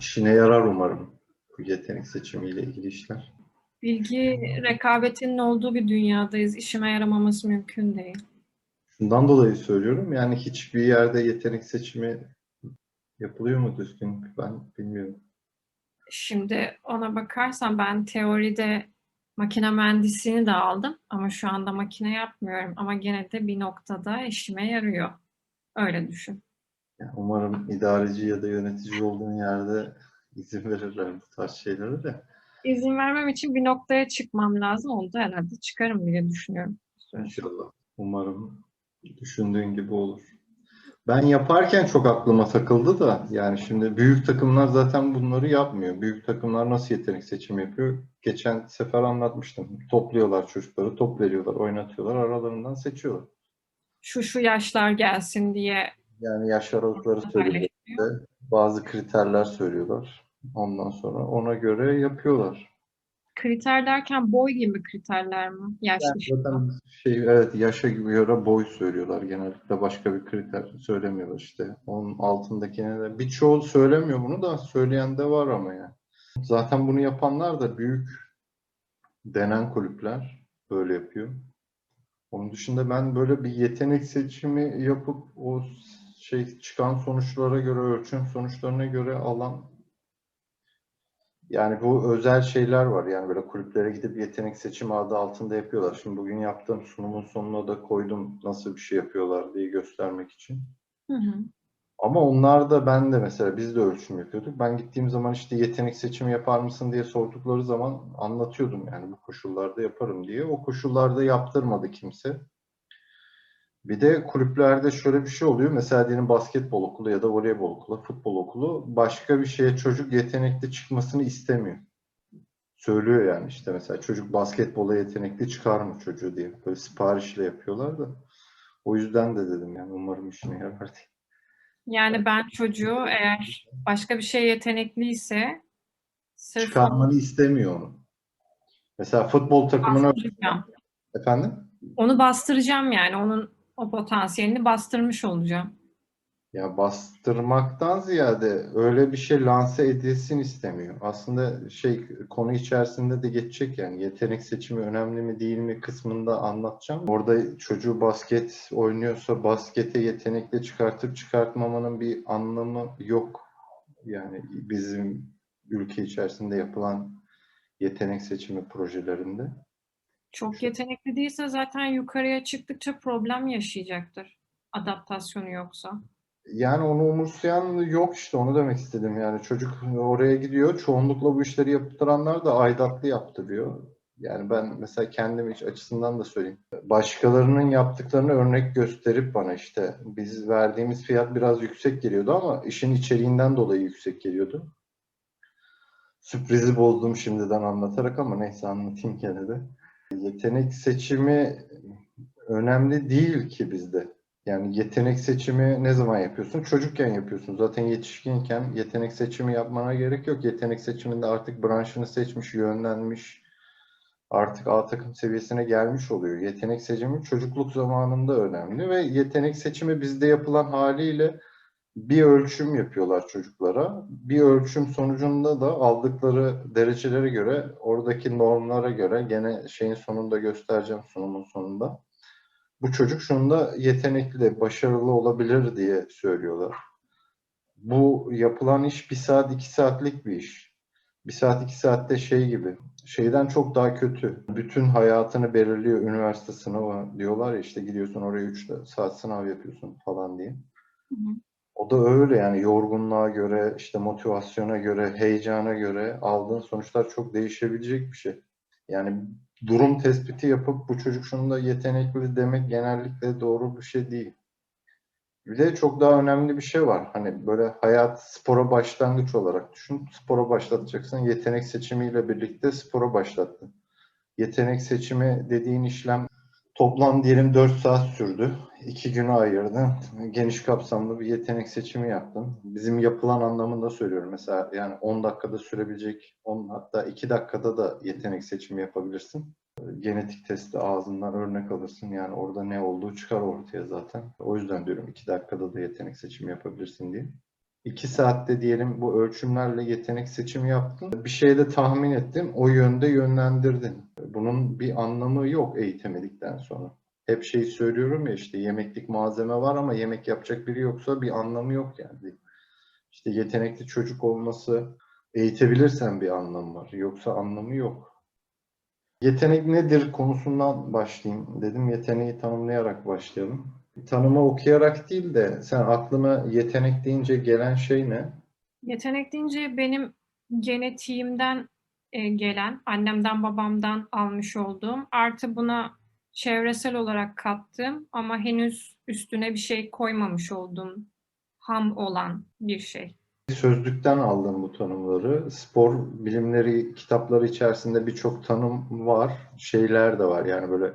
İşine yarar umarım bu yetenek seçimiyle ilgili işler. Bilgi rekabetinin olduğu bir dünyadayız. İşime yaramaması mümkün değil. Şundan dolayı söylüyorum yani hiçbir yerde yetenek seçimi yapılıyor mu düzgün ben bilmiyorum. Şimdi ona bakarsan ben teoride makine mühendisliğini de aldım ama şu anda makine yapmıyorum ama gene de bir noktada işime yarıyor. Öyle düşün. Umarım idareci ya da yönetici olduğun yerde izin verirler bu tarz şeylere de. İzin vermem için bir noktaya çıkmam lazım. Da herhalde çıkarım diye düşünüyorum. İnşallah. Umarım düşündüğün gibi olur. Ben yaparken çok aklıma takıldı da yani şimdi büyük takımlar zaten bunları yapmıyor. Büyük takımlar nasıl yetenek seçimi yapıyor? Geçen sefer anlatmıştım. Topluyorlar çocukları, top veriyorlar, oynatıyorlar, aralarından seçiyorlar. Şu şu yaşlar gelsin diye Yani yaş aralıkları söylüyorlar. Bazı kriterler söylüyorlar. Ondan sonra ona göre yapıyorlar. Kriter derken boy gibi kriterler mi? Yaş Yani zaten şey evet yaşa göre boy söylüyorlar genellikle başka bir kriter söylemiyorlar işte. Onun altındakine de birçoğu söylemiyor bunu da söyleyen de var ama yani. Zaten bunu yapanlar da büyük denen kulüpler böyle yapıyor. Onun dışında ben böyle bir yetenek seçimi yapıp o şey çıkan sonuçlara göre ölçüm sonuçlarına göre alan yani bu özel şeyler var yani böyle kulüplere gidip yetenek seçimi adı altında yapıyorlar. Şimdi bugün yaptığım sunumun sonuna da koydum nasıl bir şey yapıyorlar diye göstermek için. Hı hı. Ama onlar da ben de mesela biz de ölçüm yapıyorduk. Ben gittiğim zaman işte yetenek seçimi yapar mısın diye sordukları zaman anlatıyordum yani bu koşullarda yaparım diye. O koşullarda yaptırmadı kimse. Bir de kulüplerde şöyle bir şey oluyor. Mesela diyelim basketbol okulu ya da voleybol okulu, futbol okulu başka bir şeye çocuk yetenekli çıkmasını istemiyor. Söylüyor yani işte mesela çocuk basketbola yetenekli çıkar mı çocuğu diye. Böyle siparişle yapıyorlar da. O yüzden de dedim yani umarım işine yarar diye. Yani ben çocuğu eğer başka bir şey yetenekliyse sırf Çıkarmanı istemiyor onu. Mesela futbol takımına efendim Onu bastıracağım yani. Onun o potansiyelini bastırmış olacağım. ya bastırmaktan ziyade öyle bir şey lanse edilsin istemiyor. Aslında şey konu içerisinde de geçecek yani yetenek seçimi önemli mi değil mi kısmında anlatacağım. Orada çocuğu basket oynuyorsa baskete yetenekle çıkartıp çıkartmamanın bir anlamı yok. Yani bizim ülke içerisinde yapılan yetenek seçimi projelerinde. Çok yetenekli değilse zaten yukarıya çıktıkça problem yaşayacaktır. Adaptasyonu yoksa. Yani onu umursayan yok işte onu demek istedim. Yani çocuk oraya gidiyor. Çoğunlukla bu işleri yaptıranlar da aidatlı yaptırıyor. Yani ben mesela kendim iç açısından da söyleyeyim. Başkalarının yaptıklarını örnek gösterip bana işte biz verdiğimiz fiyat biraz yüksek geliyordu ama işin içeriğinden dolayı yüksek geliyordu. Sürprizi bozdum şimdiden anlatarak ama neyse anlatayım gene de. Yetenek seçimi önemli değil ki bizde. Yani yetenek seçimi ne zaman yapıyorsun? Çocukken yapıyorsun. Zaten yetişkinken yetenek seçimi yapmana gerek yok. Yetenek seçiminde artık branşını seçmiş, yönlenmiş, artık A takım seviyesine gelmiş oluyor. Yetenek seçimi çocukluk zamanında önemli ve yetenek seçimi bizde yapılan haliyle bir ölçüm yapıyorlar çocuklara. Bir ölçüm sonucunda da aldıkları derecelere göre, oradaki normlara göre gene şeyin sonunda göstereceğim sunumun sonunda bu çocuk şunda yetenekli, başarılı olabilir diye söylüyorlar. Bu yapılan iş bir saat, iki saatlik bir iş. Bir saat, iki saatte şey gibi. Şeyden çok daha kötü. Bütün hayatını belirliyor üniversite sınavı diyorlar ya işte gidiyorsun oraya üç saat sınav yapıyorsun falan diye. Hı hı. O da öyle yani yorgunluğa göre, işte motivasyona göre, heyecana göre aldığın sonuçlar çok değişebilecek bir şey. Yani durum tespiti yapıp bu çocuk şunda yetenekli demek genellikle doğru bir şey değil. Bir de çok daha önemli bir şey var. Hani böyle hayat spora başlangıç olarak düşün. Spora başlatacaksın. Yetenek seçimiyle birlikte spora başlattın. Yetenek seçimi dediğin işlem toplam diyelim 4 saat sürdü. İki günü ayırdın. Geniş kapsamlı bir yetenek seçimi yaptın. Bizim yapılan anlamında söylüyorum. Mesela yani 10 dakikada sürebilecek, 10 hatta 2 dakikada da yetenek seçimi yapabilirsin. genetik testi ağzından örnek alırsın. Yani orada ne olduğu çıkar ortaya zaten. O yüzden diyorum iki dakikada da yetenek seçimi yapabilirsin diye. İki saatte diyelim bu ölçümlerle yetenek seçimi yaptın. Bir şeyde tahmin ettin, o yönde yönlendirdin. Bunun bir anlamı yok eğitemedikten sonra. Hep şey söylüyorum ya işte yemeklik malzeme var ama yemek yapacak biri yoksa bir anlamı yok yani. İşte yetenekli çocuk olması eğitebilirsen bir anlamı var. Yoksa anlamı yok. Yetenek nedir konusundan başlayayım dedim. Yeteneği tanımlayarak başlayalım. Tanımı okuyarak değil de sen aklına yetenek deyince gelen şey ne? Yetenek deyince benim genetiğimden e, gelen, annemden babamdan almış olduğum, artı buna çevresel olarak kattığım ama henüz üstüne bir şey koymamış olduğum ham olan bir şey. Sözlükten aldım bu tanımları. Spor bilimleri kitapları içerisinde birçok tanım var. Şeyler de var. Yani böyle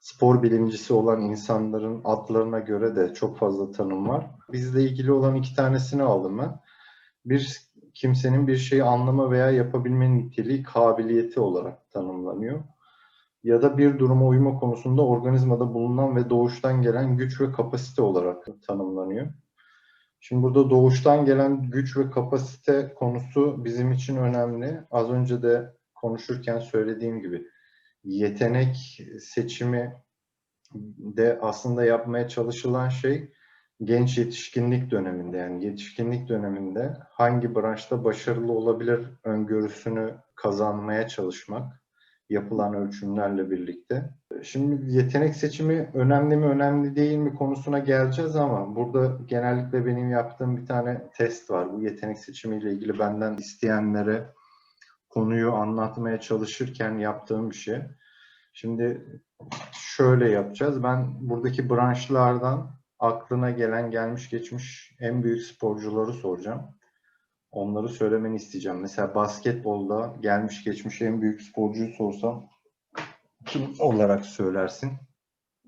spor bilimcisi olan insanların adlarına göre de çok fazla tanım var. Bizle ilgili olan iki tanesini aldım ben. Bir kimsenin bir şeyi anlama veya yapabilme niteliği kabiliyeti olarak tanımlanıyor. Ya da bir duruma uyma konusunda organizmada bulunan ve doğuştan gelen güç ve kapasite olarak tanımlanıyor. Şimdi burada doğuştan gelen güç ve kapasite konusu bizim için önemli. Az önce de konuşurken söylediğim gibi yetenek seçimi de aslında yapmaya çalışılan şey genç yetişkinlik döneminde yani yetişkinlik döneminde hangi branşta başarılı olabilir öngörüsünü kazanmaya çalışmak yapılan ölçümlerle birlikte. Şimdi yetenek seçimi önemli mi önemli değil mi konusuna geleceğiz ama burada genellikle benim yaptığım bir tane test var. Bu yetenek seçimiyle ilgili benden isteyenlere konuyu anlatmaya çalışırken yaptığım bir şey. Şimdi şöyle yapacağız. Ben buradaki branşlardan aklına gelen gelmiş geçmiş en büyük sporcuları soracağım. Onları söylemeni isteyeceğim. Mesela basketbolda gelmiş geçmiş en büyük sporcuyu sorsam kim olarak söylersin?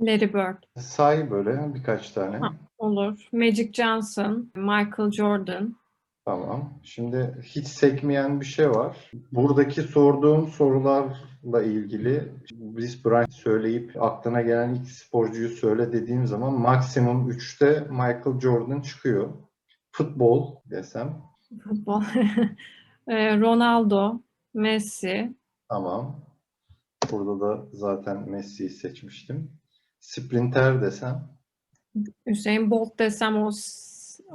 Larry Bird Say böyle birkaç tane. Ha. olur. Magic Johnson, Michael Jordan, Tamam. Şimdi hiç sekmeyen bir şey var. Buradaki sorduğum sorularla ilgili biz branş söyleyip aklına gelen ilk sporcuyu söyle dediğim zaman maksimum 3'te Michael Jordan çıkıyor. Futbol desem futbol, e, Ronaldo, Messi, tamam. Burada da zaten Messi'yi seçmiştim. Sprinter desem Hüseyin Bolt desem o,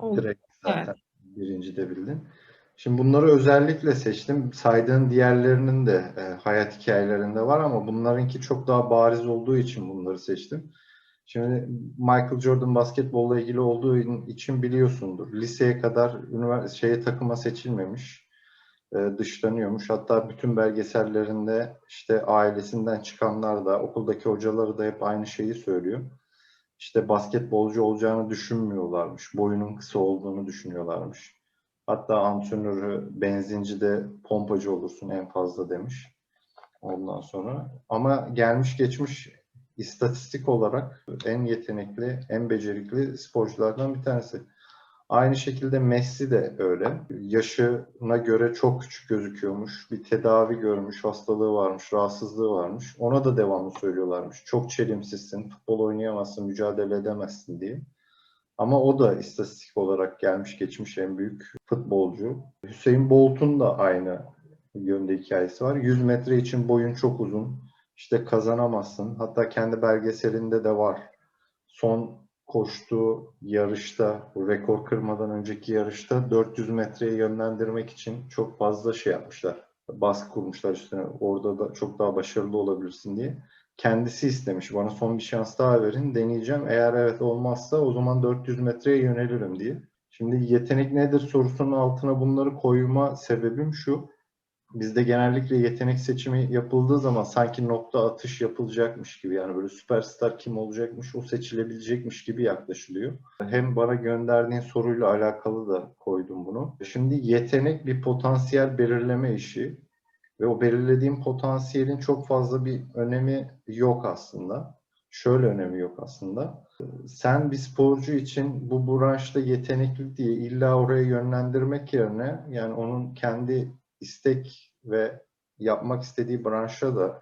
o direkt zaten Evet. birinci de bildin. Şimdi bunları özellikle seçtim. Saydığın diğerlerinin de e, hayat hikayelerinde var ama bunlarınki çok daha bariz olduğu için bunları seçtim. Şimdi Michael Jordan basketbolla ilgili olduğu için biliyorsundur. Liseye kadar üniversite şeye takıma seçilmemiş. e, dışlanıyormuş. Hatta bütün belgesellerinde işte ailesinden çıkanlar da okuldaki hocaları da hep aynı şeyi söylüyor. İşte basketbolcu olacağını düşünmüyorlarmış. Boyunun kısa olduğunu düşünüyorlarmış. Hatta antrenörü benzincide pompacı olursun en fazla demiş. Ondan sonra ama gelmiş geçmiş istatistik olarak en yetenekli, en becerikli sporculardan bir tanesi. Aynı şekilde Messi de öyle. Yaşına göre çok küçük gözüküyormuş. Bir tedavi görmüş, hastalığı varmış, rahatsızlığı varmış. Ona da devamlı söylüyorlarmış. Çok çelimsizsin, futbol oynayamazsın, mücadele edemezsin diye. Ama o da istatistik olarak gelmiş geçmiş en büyük futbolcu. Hüseyin Bolt'un da aynı yönde hikayesi var. 100 metre için boyun çok uzun. İşte kazanamazsın. Hatta kendi belgeselinde de var. Son koştuğu yarışta, bu rekor kırmadan önceki yarışta 400 metreye yönlendirmek için çok fazla şey yapmışlar. Baskı kurmuşlar üstüne. Orada da çok daha başarılı olabilirsin diye. Kendisi istemiş. Bana son bir şans daha verin. Deneyeceğim. Eğer evet olmazsa o zaman 400 metreye yönelirim diye. Şimdi yetenek nedir sorusunun altına bunları koyma sebebim şu. Bizde genellikle yetenek seçimi yapıldığı zaman sanki nokta atış yapılacakmış gibi yani böyle süperstar kim olacakmış o seçilebilecekmiş gibi yaklaşılıyor. Hem bana gönderdiğin soruyla alakalı da koydum bunu. Şimdi yetenek bir potansiyel belirleme işi ve o belirlediğim potansiyelin çok fazla bir önemi yok aslında. Şöyle önemi yok aslında. Sen bir sporcu için bu branşta yetenekli diye illa oraya yönlendirmek yerine yani onun kendi istek ve yapmak istediği branşa da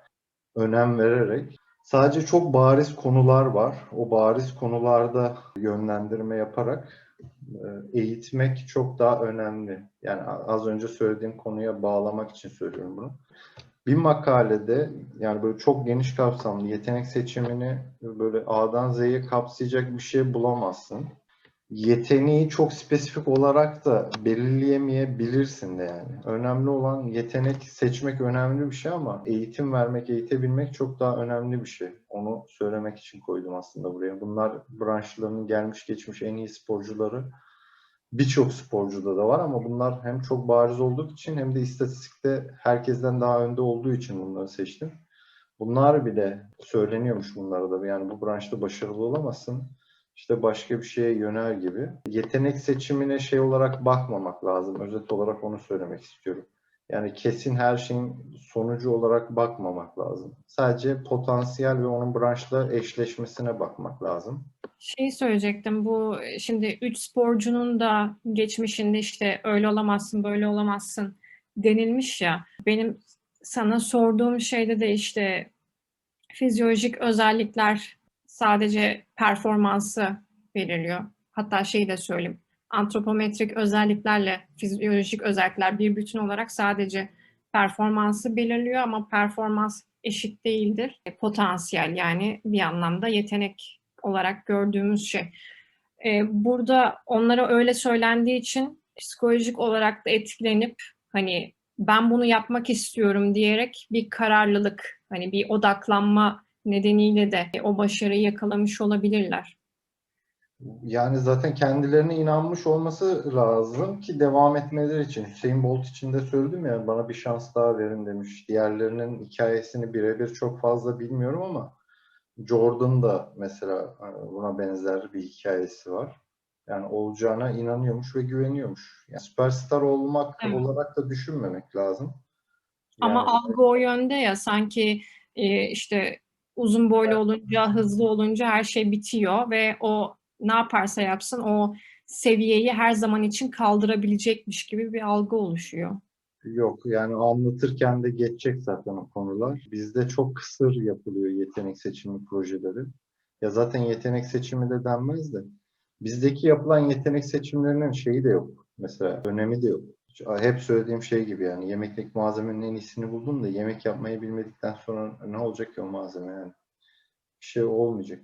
önem vererek sadece çok bariz konular var. O bariz konularda yönlendirme yaparak e, eğitmek çok daha önemli. Yani az önce söylediğim konuya bağlamak için söylüyorum bunu. Bir makalede yani böyle çok geniş kapsamlı yetenek seçimini böyle A'dan Z'ye kapsayacak bir şey bulamazsın. Yeteneği çok spesifik olarak da belirleyemeyebilirsin de yani. Önemli olan yetenek seçmek önemli bir şey ama eğitim vermek, eğitebilmek çok daha önemli bir şey. Onu söylemek için koydum aslında buraya. Bunlar branşlarının gelmiş geçmiş en iyi sporcuları birçok sporcuda da var ama bunlar hem çok bariz olduğu için hem de istatistikte herkesten daha önde olduğu için bunları seçtim. Bunlar bile söyleniyormuş bunlara da. Yani bu branşta başarılı olamazsın. İşte başka bir şeye yönel gibi. Yetenek seçimine şey olarak bakmamak lazım. Özet olarak onu söylemek istiyorum. Yani kesin her şeyin sonucu olarak bakmamak lazım. Sadece potansiyel ve onun branşla eşleşmesine bakmak lazım. Şey söyleyecektim bu şimdi üç sporcunun da geçmişinde işte öyle olamazsın böyle olamazsın denilmiş ya benim sana sorduğum şeyde de işte fizyolojik özellikler sadece performansı belirliyor. Hatta şeyi de söyleyeyim antropometrik özelliklerle fizyolojik özellikler bir bütün olarak sadece performansı belirliyor ama performans eşit değildir. Potansiyel yani bir anlamda yetenek olarak gördüğümüz şey. Ee, burada onlara öyle söylendiği için psikolojik olarak da etkilenip hani ben bunu yapmak istiyorum diyerek bir kararlılık, hani bir odaklanma nedeniyle de o başarıyı yakalamış olabilirler. Yani zaten kendilerine inanmış olması lazım ki devam etmeleri için. Hüseyin Bolt için de söyledim ya bana bir şans daha verin demiş. Diğerlerinin hikayesini birebir çok fazla bilmiyorum ama Jordan da mesela buna benzer bir hikayesi var. Yani olacağına inanıyormuş ve güveniyormuş. Yani süperstar olmak Evet. olarak da düşünmemek lazım. Ama Yani- algı o yönde ya sanki e, işte uzun boylu olunca, hızlı olunca her şey bitiyor ve o ne yaparsa yapsın o seviyeyi her zaman için kaldırabilecekmiş gibi bir algı oluşuyor. Yok yani anlatırken de geçecek zaten o konular. Bizde çok kısır yapılıyor yetenek seçimi projeleri. Ya zaten yetenek seçimi de denmez de. Bizdeki yapılan yetenek seçimlerinin şeyi de yok. Mesela önemi de yok. Hep söylediğim şey gibi yani yemeklik malzemenin en iyisini buldum da yemek yapmayı bilmedikten sonra ne olacak ki o malzeme yani? Bir şey olmayacak.